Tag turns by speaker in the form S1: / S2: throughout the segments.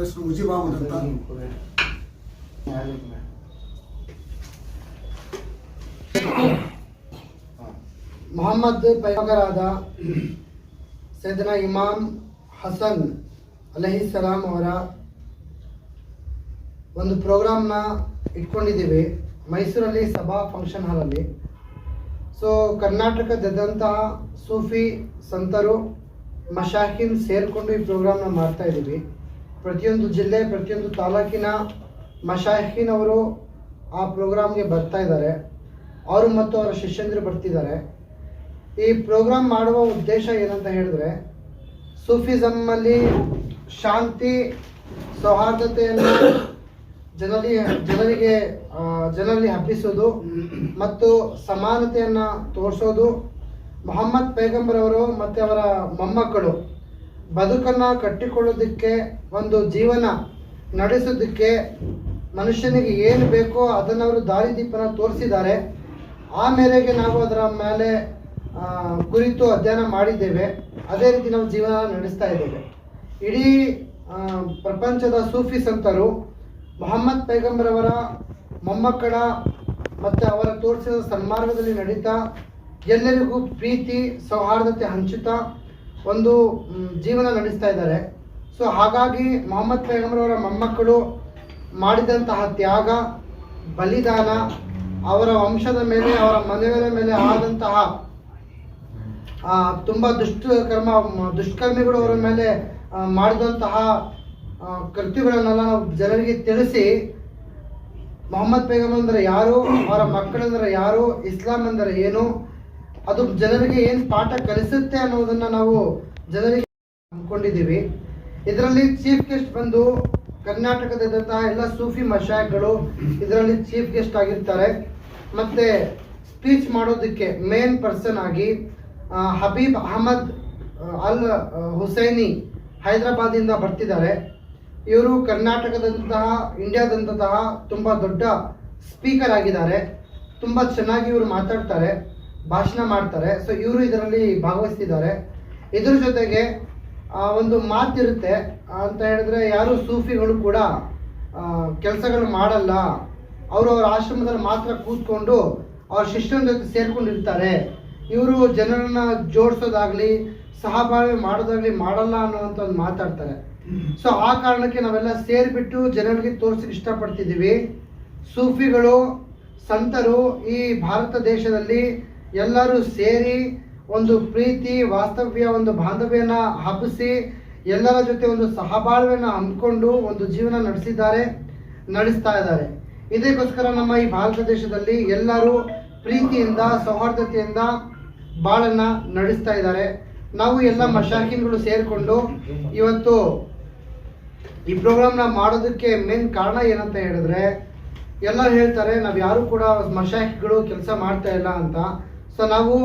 S1: ಹೆಸರು ಮುಜೀಬ್ ಅಹಮದ್
S2: ಮೊಹಮ್ಮದ್ ಪೈಗರಾದ ಸೈದನ ಇಮಾಮ್ ಹಸನ್ ಅಲಹಿ ಸಲಾಂ ಅವರ ಒಂದು ಪ್ರೋಗ್ರಾಮ್ನ ಇಟ್ಕೊಂಡಿದ್ದೀವಿ. ಮೈಸೂರಲ್ಲಿ ಸಭಾ ಫಂಕ್ಷನ್ ಹಾಲಲ್ಲಿ. ಸೊ ಕರ್ನಾಟಕದಾದ್ಯಂತಹ ಸೂಫಿ ಸಂತರು ಮಶಾಕಿನ್ ಸೇರಿಕೊಂಡು ಈ ಪ್ರೋಗ್ರಾಮ್ನ ಮಾಡ್ತಾ ಇದ್ದೀವಿ. ಪ್ರತಿಯೊಂದು ಜಿಲ್ಲೆ ಪ್ರತಿಯೊಂದು ತಾಲೂಕಿನ ಮಶಾಹಿನವರು ಆ ಪ್ರೋಗ್ರಾಮ್ಗೆ ಬರ್ತಾ ಇದ್ದಾರೆ. ಅವರು ಮತ್ತು ಅವರ ಶಿಷ್ಯಂದಿರು ಬರ್ತಿದ್ದಾರೆ. ಈ ಪ್ರೋಗ್ರಾಮ್ ಮಾಡುವ ಉದ್ದೇಶ ಏನಂತ ಹೇಳಿದ್ರೆ ಸೂಫಿಸಮ್ಮಲ್ಲಿ ಶಾಂತಿ ಸೌಹಾರ್ದತೆಯನ್ನು ಜನರಿ ಜನರಿಗೆ ಆ, ಜನರಲ್ಲಿ ಹಬ್ಬಿಸೋದು ಮತ್ತು ಸಮಾನತೆಯನ್ನು ತೋರಿಸೋದು. ಮೊಹಮ್ಮದ್ ಪೈಗಂಬರ್ ಅವರು ಮತ್ತು ಅವರ ಮೊಮ್ಮಕ್ಕಳು ಬದುಕನ್ನು ಕಟ್ಟಿಕೊಳ್ಳೋದಕ್ಕೆ, ಒಂದು ಜೀವನ ನಡೆಸೋದಕ್ಕೆ ಮನುಷ್ಯನಿಗೆ ಏನು ಬೇಕೋ ಅದನ್ನು ಅವರು ದಾರಿದೀಪನ ತೋರಿಸಿದ್ದಾರೆ. ಆ ಮೇರೆಗೆ ನಾವು ಅದರ ಮೇಲೆ ಕುರಿತು ಅಧ್ಯಯನ ಮಾಡಿದ್ದೇವೆ. ಅದೇ ರೀತಿ ನಾವು ಜೀವನ ನಡೆಸ್ತಾ ಇದ್ದೇವೆ. ಇಡೀ ಪ್ರಪಂಚದ ಸೂಫಿ ಸಂತರು ಮೊಹಮ್ಮದ್ ಪೈಗಂಬರ್ ಅವರ ಮೊಮ್ಮಕ್ಕಳ ಮತ್ತು ಅವರ ತೋರಿಸಿದ ಸನ್ಮಾರ್ಗದಲ್ಲಿ ನಡೀತಾ ಎಲ್ಲರಿಗೂ ಪ್ರೀತಿ, ಸೌಹಾರ್ದತೆ ಹಂಚುತ್ತಾ ಒಂದು ಜೀವನ ನಡೆಸ್ತಾ ಇದ್ದಾರೆ. ಸೊ ಹಾಗಾಗಿ ಮೊಹಮ್ಮದ್ ಪೈಗಂಬರ್ ಅವರ ಮೊಮ್ಮಕ್ಕಳು ಮಾಡಿದಂತಹ ತ್ಯಾಗ, ಬಲಿದಾನ, ಅವರ ವಂಶದ ಮೇಲೆ, ಅವರ ಮನೆಯವರ ಮೇಲೆ ಆದಂತಹ ತುಂಬ ದುಷ್ಟಕರ್ಮ, ದುಷ್ಕರ್ಮಿಗಳು ಅವರ ಮೇಲೆ ಮಾಡಿದಂತಹ ಕೃತ್ಯಗಳನ್ನೆಲ್ಲ ನಾವು ಜನರಿಗೆ ತಿಳಿಸಿ, ಮೊಹಮ್ಮದ್ ಪೈಗಂಬರ್ ಅಂದರೆ ಯಾರು, ಅವರ ಮಕ್ಕಳೆಂದರೆ ಯಾರು, ಇಸ್ಲಾಂ ಅಂದರೆ ಏನು ಅದು ಜನರಿಗೆ ಏನು ಪಾಠ ಕಲಿಸುತ್ತೆ ಅನ್ನೋದನ್ನ ನಾವು ಜನರಿಗೆ ಅಂದ್ಕೊಂಡಿದ್ದೀವಿ. ಇದರಲ್ಲಿ ಚೀಫ್ ಗೆಸ್ಟ್ ಬಂದು ಕರ್ನಾಟಕದಂತಹ ಎಲ್ಲ ಸೂಫಿ ಮಶಾಕ್ಗಳು ಇದರಲ್ಲಿ ಚೀಫ್ ಗೆಸ್ಟ್ ಆಗಿರ್ತಾರೆ. ಮತ್ತೆ ಸ್ಪೀಚ್ ಮಾಡೋದಕ್ಕೆ ಮೇನ್ ಪರ್ಸನ್ ಆಗಿ ಹಬೀಬ್ ಅಹಮದ್ ಅಲ್ ಹುಸೈನಿ ಹೈದರಾಬಾದಿಂದ ಬರ್ತಿದ್ದಾರೆ. ಇವರು ಕರ್ನಾಟಕದಂತಹ, ಇಂಡಿಯಾದಂತಹ ತುಂಬ ದೊಡ್ಡ ಸ್ಪೀಕರ್ ಆಗಿದ್ದಾರೆ. ತುಂಬ ಚೆನ್ನಾಗಿ ಇವರು ಮಾತಾಡ್ತಾರೆ. ಭಾಷಣ ಮಾಡ್ತಾರೆ. ಸೊ ಇವರು ಇದರಲ್ಲಿ ಭಾಗವಹಿಸ್ತಿದ್ದಾರೆ. ಇದ್ರ ಜೊತೆಗೆ ಒಂದು ಮಾತಿರುತ್ತೆ. ಅಂತ ಹೇಳಿದ್ರೆ, ಯಾರು ಸೂಫಿಗಳು ಕೂಡ ಕೆಲಸಗಳು ಮಾಡಲ್ಲ. ಅವರು ಅವ್ರ ಆಶ್ರಮದಲ್ಲಿ ಮಾತ್ರ ಕೂತ್ಕೊಂಡು ಅವ್ರ ಶಿಷ್ಯನ ಜೊತೆ ಸೇರ್ಕೊಂಡಿರ್ತಾರೆ ಇವರು ಜನರನ್ನ ಜೋಡಿಸೋದಾಗ್ಲಿ, ಸಹಬಾಳ್ವೆ ಮಾಡೋದಾಗ್ಲಿ ಮಾಡಲ್ಲ ಅನ್ನೋಂಥ ಒಂದು ಮಾತಾಡ್ತಾರೆ. ಸೊ ಆ ಕಾರಣಕ್ಕೆ ನಾವೆಲ್ಲ ಸೇರಿಬಿಟ್ಟು ಜನರಿಗೆ ತೋರಿಸಕ್ಕೆ ಇಷ್ಟಪಡ್ತಿದ್ದೀವಿ. ಸೂಫಿಗಳು, ಸಂತರು ಈ ಭಾರತ ದೇಶದಲ್ಲಿ ಎಲ್ಲರೂ ಸೇರಿ ಒಂದು ಪ್ರೀತಿ, ವಾಸ್ತವ್ಯ, ಒಂದು ಬಾಂಧವ್ಯನ ಹಬ್ಬಿಸಿ ಎಲ್ಲರ ಜೊತೆ ಒಂದು ಸಹಬಾಳ್ವೆಯನ್ನು ಹಮ್ಮಿಕೊಂಡು ಒಂದು ಜೀವನ ನಡೆಸಿದ್ದಾರೆ, ನಡೆಸ್ತಾ ಇದ್ದಾರೆ. ಇದಕ್ಕೋಸ್ಕರ ನಮ್ಮ ಈ ಭಾರತ ದೇಶದಲ್ಲಿ ಎಲ್ಲರೂ ಪ್ರೀತಿಯಿಂದ, ಸೌಹಾರ್ದತೆಯಿಂದ ಬಾಳನ್ನ ನಡೆಸ್ತಾ ಇದ್ದಾರೆ. ನಾವು ಎಲ್ಲ ಮಶಾಕಿನ್ಗಳು ಸೇರಿಕೊಂಡು ಇವತ್ತು ಈ ಪ್ರೋಗ್ರಾಮ್ನ ಮಾಡೋದಕ್ಕೆ ಮೇನ್ ಕಾರಣ ಏನಂತ ಹೇಳಿದ್ರೆ, ಎಲ್ಲರೂ ಹೇಳ್ತಾರೆ ನಾವು ಯಾರು ಕೂಡ ಮಶಾಕಿಗಳು ಕೆಲಸ ಮಾಡ್ತಾ ಇಲ್ಲ ಅಂತ. ಸೊ ನಾವು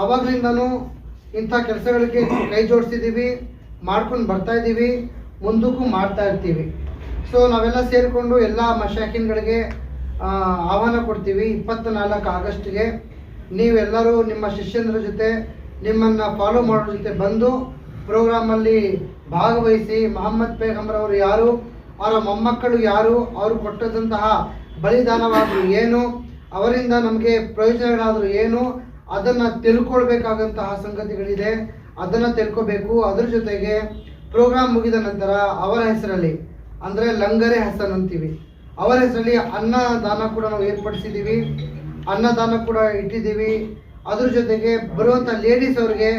S2: ಆವಾಗಲಿಂದನೂ ಇಂಥ ಕೆಲಸಗಳಿಗೆ ಕೈ ಜೋಡಿಸಿದ್ದೀವಿ, ಮಾಡ್ಕೊಂಡು ಬರ್ತಾ ಇದ್ದೀವಿ, ಮುಂದಕ್ಕೂ ಮಾಡ್ತಾ ಇರ್ತೀವಿ. ಸೊ ನಾವೆಲ್ಲ ಸೇರಿಕೊಂಡು ಎಲ್ಲ ಮಶಾಕಿನ್ಗಳಿಗೆ ಆಹ್ವಾನ ಕೊಡ್ತೀವಿ ಇಪ್ಪತ್ತ ನಾಲ್ಕು ಆಗಸ್ಟ್ಗೆ. ನೀವೆಲ್ಲರೂ ನಿಮ್ಮ ಶಿಷ್ಯಂದ್ರ ಜೊತೆ, ನಿಮ್ಮನ್ನು ಫಾಲೋ ಮಾಡೋ ಜೊತೆ ಬಂದು ಪ್ರೋಗ್ರಾಮಲ್ಲಿ ಭಾಗವಹಿಸಿ, ಮೊಹಮ್ಮದ್ ಪೇಗಂಬರ್ ಅವರು ಯಾರು, ಅವರ ಮೊಮ್ಮಕ್ಕಳು ಯಾರು, ಅವರು ಕೊಟ್ಟದಂತಹ ಬಲಿದಾನವಾದ ಏನು ಅವರಿಂದ ನಮಗೆ ಪ್ರಯೋಜನಗಳಾದರೂ ಏನು, ಅದನ್ನು ತಿಳ್ಕೊಳ್ಬೇಕಾದಂತಹ ಸಂಗತಿಗಳಿದೆ. ಅದನ್ನು ತಿಳ್ಕೊಬೇಕು. ಅದ್ರ ಜೊತೆಗೆ ಪ್ರೋಗ್ರಾಮ್ ಮುಗಿದ ನಂತರ ಅವರ ಹೆಸರಲ್ಲಿ, ಅಂದರೆ ಲಂಗರೆ ಹಸನ್ ಅಂತೀವಿ. ಅವರ ಹೆಸರಲ್ಲಿ ಅನ್ನದಾನ ಕೂಡ ನಾವು ಏರ್ಪಡಿಸಿದ್ದೀವಿ. ಅನ್ನದಾನ ಕೂಡ ಇಟ್ಟಿದ್ದೀವಿ. ಅದ್ರ ಜೊತೆಗೆ ಬರುವಂಥ ಲೇಡೀಸ್ ಅವ್ರಿಗೆ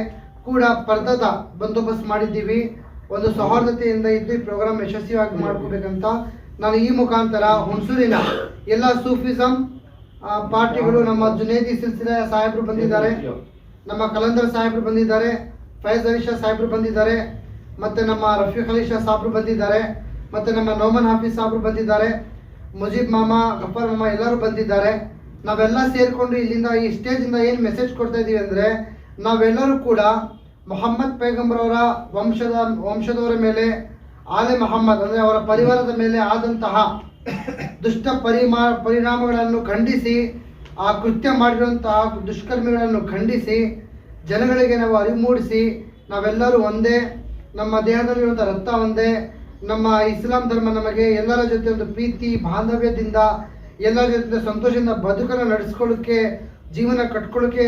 S2: ಕೂಡ ಪರ್ದದ ಬಂದೋಬಸ್ತ್ ಮಾಡಿದ್ದೀವಿ. ಒಂದು ಸೌಹಾರ್ದತೆಯಿಂದ ಇದ್ದು ಈ ಪ್ರೋಗ್ರಾಮ್ ಯಶಸ್ವಿಯಾಗಿ ಮಾಡ್ಕೋಬೇಕಂತ ನಾನು ಈ ಮುಖಾಂತರ ಹುಣಸೂರಿನ ಎಲ್ಲ ಸೂಫಿಸಂ ಪಾರ್ಟಿಗಳು ನಮ್ಮ ಜುನೇದಿ ಸಿಲ್ಸಿಲೆ ಸಾಹೇಬರು ಬಂದಿದ್ದಾರೆ, ನಮ್ಮ ಕಲಂದರ್ ಸಾಹೇಬರು ಬಂದಿದ್ದಾರೆ, ಫೈಜ್ ಅಲಿ ಶಾ ಸಾಹೇಬರು ಬಂದಿದ್ದಾರೆ, ಮತ್ತೆ ನಮ್ಮ ರಫೀಕ್ ಅಲಿ ಶಾ ಸಾಹೇಬರು ಬಂದಿದ್ದಾರೆ, ಮತ್ತೆ ನಮ್ಮ ನೋಮನ್ ಹಾಫೀಸ್ ಸಾಹೇಬರು ಬಂದಿದ್ದಾರೆ, ಮುಜೀಬ್ ಮಾಮ, ಗಫರ್ ಮಾಮ ಎಲ್ಲರೂ ಬಂದಿದ್ದಾರೆ. ನಾವೆಲ್ಲ ಸೇರಿಕೊಂಡು ಇಲ್ಲಿಂದ ಈ ಸ್ಟೇಜಿಂದ ಏನು ಮೆಸೇಜ್ ಕೊಡ್ತಾ ಇದ್ದೀವಿ ಅಂದರೆ, ನಾವೆಲ್ಲರೂ ಕೂಡ ಮೊಹಮ್ಮದ್ ಪೈಗಂಬರ್ ಅವರ ವಂಶದ, ವಂಶದವರ ಮೇಲೆ, ಆಲೆ ಮೊಹಮ್ಮದ್ ಅಂದರೆ ಅವರ ಪರಿವಾರದ ಮೇಲೆ ಆದಂತಹ ದುಷ್ಟ ಪರಿಮಾ, ಪರಿಣಾಮಗಳನ್ನು ಖಂಡಿಸಿ, ಆ ಕೃತ್ಯ ಮಾಡಿರುವಂತಹ ದುಷ್ಕರ್ಮಿಗಳನ್ನು ಖಂಡಿಸಿ, ಜನಗಳಿಗೆ ನಾವು ಅರಿವು ಮೂಡಿಸಿ ನಾವೆಲ್ಲರೂ ಒಂದೇ, ನಮ್ಮ ದೇಹದಲ್ಲಿರುವಂಥ ರಕ್ತ ಒಂದೇ, ನಮ್ಮ ಇಸ್ಲಾಂ ಧರ್ಮ ನಮಗೆ ಎಲ್ಲರ ಜೊತೆ ಒಂದು ಪ್ರೀತಿ, ಬಾಂಧವ್ಯದಿಂದ ಎಲ್ಲರ ಜೊತೆ ಸಂತೋಷದಿಂದ ಬದುಕನ್ನು ನಡೆಸ್ಕೊಳ್ಳೋಕ್ಕೆ ಜೀವನ ಕಟ್ಕೊಳ್ಳೋಕ್ಕೆ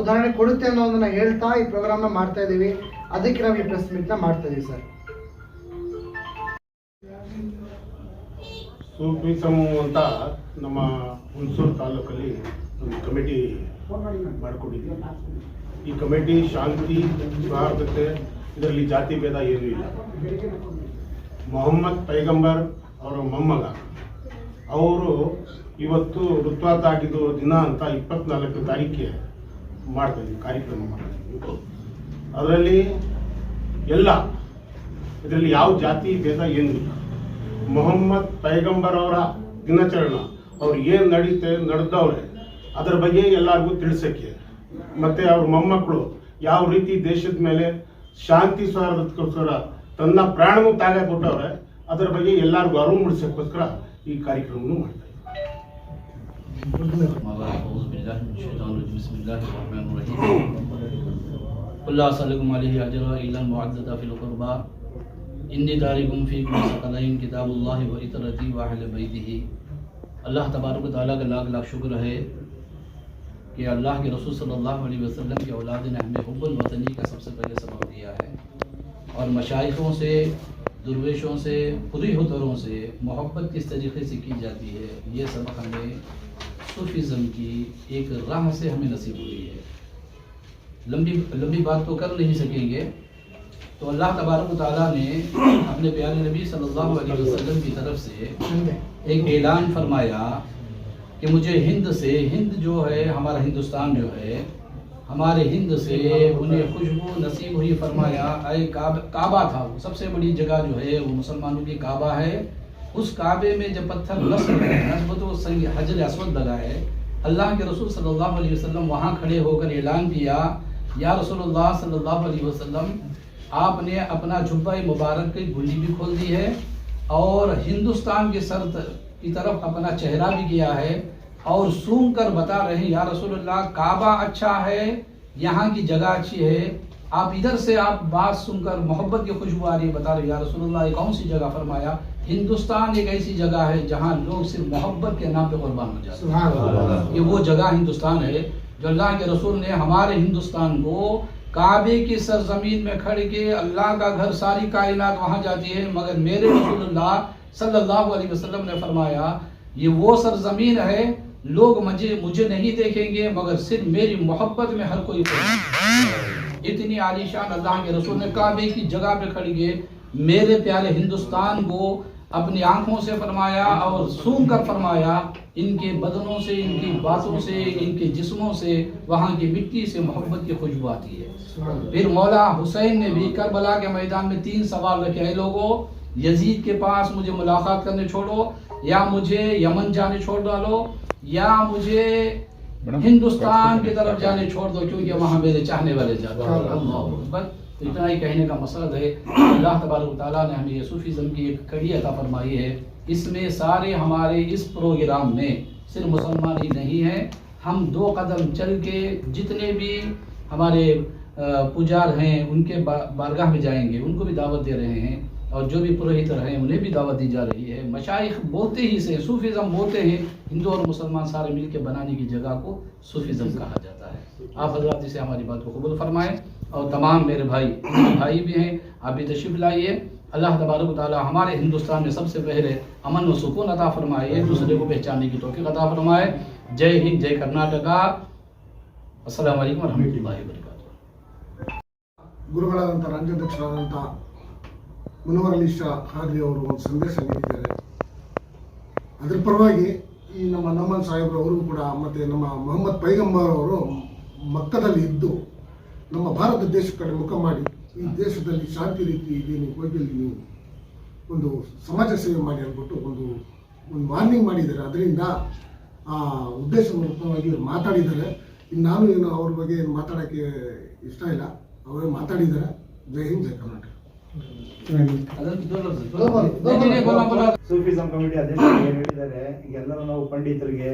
S2: ಉದಾಹರಣೆ ಕೊಡುತ್ತೆ ಅನ್ನೋದನ್ನು ಹೇಳ್ತಾ ಈ ಪ್ರೋಗ್ರಾಮ್ನ ಮಾಡ್ತಾ ಇದ್ದೀವಿ. ಅದಕ್ಕೆ ನಾವು ಈ ಪ್ರೆಸ್ ಮೀಟ್ನ ಮಾಡ್ತಾ ಇದ್ದೀವಿ ಸರ್
S1: ಸೂಫಿಸಮ್ ಅಂತ ನಮ್ಮ ಹುಣಸೂರು ತಾಲೂಕಲ್ಲಿ ಒಂದು ಕಮಿಟಿ ಮಾಡಿಕೊಂಡಿದ್ದೀವಿ ಈ ಕಮಿಟಿ ಶಾಂತಿ ಸೌಹಾರ್ದತೆ ಇದರಲ್ಲಿ ಜಾತಿ ಭೇದ ಏನೂ ಇಲ್ಲ. ಮೊಹಮ್ಮದ್ ಪೈಗಂಬರ್ ಅವರ ಮೊಮ್ಮಗ, ಅವರು ಇವತ್ತು ಋತ್ವಾತ ಆಗಿದ್ದು ದಿನ ಅಂತ ಇಪ್ಪತ್ನಾಲ್ಕು ತಾರೀಕಿಗೆ ಮಾಡ್ತಾ ಇದ್ದೀವಿ ಕಾರ್ಯಕ್ರಮ ಮಾಡ್ತಾ ಇದ್ದೀವಿ ಅದರಲ್ಲಿ ಎಲ್ಲ, ಇದರಲ್ಲಿ ಯಾವ ಜಾತಿ ಭೇದ ಏನೂ ಇಲ್ಲ. ಮೊಹಮ್ಮದ್ ಪೈಗಂಬರ್ ಅವರ ದಿನಾಚರಣ ಅವ್ರು ಏನು ನಡೀತೆ ನಡೆದವ್ರೆ ಅದರ ಬಗ್ಗೆ ಎಲ್ಲರಿಗೂ ತಿಳಿಸಕ್ಕೆ ಮತ್ತೆ ಅವ್ರ ಮೊಮ್ಮಕ್ಕಳು ಯಾವ ರೀತಿ ದೇಶದ ಮೇಲೆ ಶಾಂತಿ ಸೌಹಾರ್ದಕ್ಕೋಸ್ಕರ ತನ್ನ ಪ್ರಾಣವೂ ತ್ಯಾಗ ಕೊಟ್ಟವ್ರೆ ಅದರ ಬಗ್ಗೆ ಎಲ್ಲರಿಗೂ ಅರಿವು ಮೂಡಿಸೋಕ್ಕೋಸ್ಕರ ಈ ಕಾರ್ಯಕ್ರಮವನ್ನು ಮಾಡ್ತಾ ಇದ್ದೀವಿ
S3: أعوذ انی داری فی سکلین کتاب اللہ و اطرتی واحل بیدہی اللہ تبارک و تعالیٰ کا لاکھ لاکھ شکر ہے کہ اللہ کے رسول صلی اللہ علیہ وسلم کے اولاد نے ہمیں حب الوطنی کا سب سے پہلے سبق دیا ہے۔ اور مشایخوں سے، درویشوں سے، پری حدروں سے محبت کس طریقے سے کی جاتی ہے، یہ سبق ہمیں صوفیزم کی ایک راہ سے ہمیں نصیب ہوئی ہے۔ لمبی لمبی بات تو کر نہیں سکیں گے۔ تو اللہ تبارک و تعالیٰ نے اپنے پیار نبی صلی اللہ علیہ وسلم کی طرف سے ایک اعلان فرمایا کہ مجھے ہند سے ہند جو ہے ہمارا ہندوستان جو ہے ہمارے ہند سے انہیں خوشبو نصیب ہوئی فرمایا اے کعبہ تھا وہ۔ سب سے بڑی جگہ جو ہے وہ مسلمانوں کی کعبہ ہے۔ اس کعبے میں جب پتھر نصب نصب و سنگ حجر اسود لگا ہے اللہ کے رسول صلی اللہ علیہ وسلم وہاں کھڑے ہو کر اعلان کیا یا رسول اللہ صلی اللہ علیہ وسلم آپ نے اپنا جبہ مبارک کی گلی بھی کھول دی ہے اور ہندوستان کے سر کی طرف اپنا چہرہ بھی گیا ہے اور سونگ کر بتا رہے ہیں یا رسول اللہ کعبہ اچھا ہے یہاں کی جگہ اچھی ہے۔ آپ ادھر سے آپ بات سن کر محبت کی خوشبو آ رہی ہے بتا رہے یا رسول اللہ یہ کون سی جگہ؟ فرمایا ہندوستان ایک ایسی جگہ ہے جہاں لوگ صرف محبت کے نام پہ قربان ہو جاتے ہیں۔ یہ وہ جگہ ہندوستان
S2: ہے
S3: جو اللہ کے رسول نے ہمارے ہندوستان کو کعبے کی سرزمین میں کھڑ کے اللہ کا گھر ساری کائنات وہاں جاتی ہے، مگر میرے رسول اللہ صلی اللہ علیہ وسلم نے فرمایا، یہ وہ سرزمین ہے، لوگ مجھے مجھے نہیں دیکھیں گے، مگر صرف میری محبت میں ہر کوئی اتنی عالی شان اللہ کے رسول نے کعبے کی جگہ پہ کھڑ گئے میرے پیارے ہندوستان کو اپنی آنکھوں سے فرمایا اور سون کر فرمایا ان کے بدنوں سے ان کی باتوں سے ان کے جسموں سے وہاں کی مٹی سے محبت کی خوشبو آتی ہے۔ پھر مولا حسین نے بھی کربلا کے میدان میں تین سوال رکھے ہیں لوگوں یزید کے پاس مجھے ملاقات کرنے چھوڑو یا مجھے یمن جانے چھوڑ ڈالو یا مجھے ہندوستان کی طرف جانے چھوڑ دو کیونکہ وہاں میرے چاہنے والے جاتے تو اتنا ہی کہنے کا مقصد ہے اللہ تبارک تعالیٰ نے ہمیں یہ کی ایک کڑی عطا فرمائی ہے۔ اس میں سارے ہمارے اس پروگرام میں صرف مسلمان ہی نہیں ہیں، ہم دو قدم چل کے جتنے بھی ہمارے پجار ہیں، ان کے بارگاہ میں جائیں گے، ان کو بھی دعوت دے رہے ہیں۔ اور جو بھی پروہت ہیں، انہیں بھی دعوت دی جا رہی ہے۔ مشائق بولتے ہی سے صوفیزم بولتے ہیں۔ ہندو اور مسلمان سارے مل کے بنانے کی جگہ کو صوفیزم کہا جاتا ہے۔ آپ حضرات سے ہماری بات کو قبول فرمائیں۔ और तमाम मेरे भाई भाई भी हैं आप भी तशरीफ लाइए अल्लाह तबारक ताला हमारे हिंदुस्तान में सबसे पहले अमन व सुकून अता फरमाए एक दूसरे को पहचानने की तोफ़ी अता फरमाए जय हिंद जय कर्नाटका अस्सलाम वालेकुम रहमतुल्लाहि व बरकातुहू
S4: ಗುರುಗಳಾದಂಥ ರಾಜ್ಯಾಧ್ಯಕ್ಷರಾದಂಥ ಮುನವರಲಿ ಶಾ ಖಾದ್ರಿ ಅವರು ಒಂದು ಸಂದೇಶ ನೀಡಿದ್ದಾರೆ ಅದರ ಪರವಾಗಿ ಈ ನಮ್ಮ ನಮನ್ ಸಾಹೇಬ್ರು ಅವರು ಕೂಡ ಮತ್ತು ನಮ್ಮ ಮೊಹಮ್ಮದ್ ಪೈಗಂಬರ್ ಅವರು ಮಕ್ಕದಲ್ಲಿ ಇದ್ದು ನಮ್ಮ ಭಾರತ ದೇಶ ಕಡೆ ಮುಖ ಮಾಡಿ, ಈ ದೇಶದಲ್ಲಿ ಶಾಂತಿ ರೀತಿ ಇದೇನು ಹೋದಲ್ಲಿ ನೀವು ಒಂದು ಸಮಾಜ ಸೇವೆ ಮಾಡಿ ಅಂದ್ಬಿಟ್ಟು ಒಂದು ಒಂದು ಮಾರ್ನಿಂಗ್ ಮಾಡಿದ್ದಾರೆ. ಅದರಿಂದ ಆ ಉದ್ದೇಶಪೂರ್ವಕವಾಗಿ ಮಾತಾಡಿದ್ದಾರೆ. ಇನ್ನು ನಾನು ಏನು ಅವ್ರ ಬಗ್ಗೆ ಏನು ಮಾತಾಡೋಕ್ಕೆ ಇಷ್ಟ ಇಲ್ಲ. ಅವರೇ ಮಾತಾಡಿದ್ದಾರೆ. ಜೈ ಹಿಂದ್, ಜೈ ಕರ್ನಾಟಕ.
S5: ಸೂಫಿಸಂ ಕಮಿಟಿ ಅಧ್ಯಕ್ಷರು ಏನು ಹೇಳಿದ್ದಾರೆ ಈಗೆಲ್ಲರೂ ನಾವು ಪಂಡಿತರಿಗೆ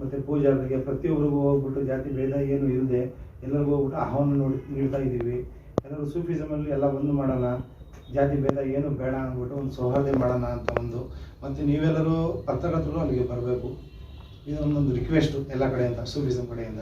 S5: ಮತ್ತೆ ಪೂಜಾರಿಗೆ ಪ್ರತಿಯೊಬ್ಬರಿಗೂ ಹೋಗ್ಬಿಟ್ಟು ಜಾತಿ ಭೇದ ಏನು ಇಲ್ಲದೆ ಎಲ್ಲರಿಗೂ ಹೋಗ್ಬಿಟ್ಟು ಆಹ್ವಾನ ನೋಡಿ ನೀಡ್ತಾ ಇದ್ದೀವಿ. ಎಲ್ಲರೂ ಸೂಫಿಸಮ್ ಅಲ್ಲಿ ಎಲ್ಲ ಒಂದು ಮಾಡೋಣ ಜಾತಿ ಭೇದ ಏನು ಬೇಡ ಅಂದ್ಬಿಟ್ಟು ಒಂದು ಸೌಹಾರ್ದ ಮಾಡೋಣ ಅಂತ ಒಂದು. ಮತ್ತು ನೀವೆಲ್ಲರೂ ಪತ್ರಕರ್ತರು ಅಲ್ಲಿಗೆ ಬರಬೇಕು. ಇದು ಒಂದೊಂದು ರಿಕ್ವೆಸ್ಟು ಎಲ್ಲ ಕಡೆಯಿಂದ ಸೂಫಿಸಮ್ ಕಡೆಯಿಂದ.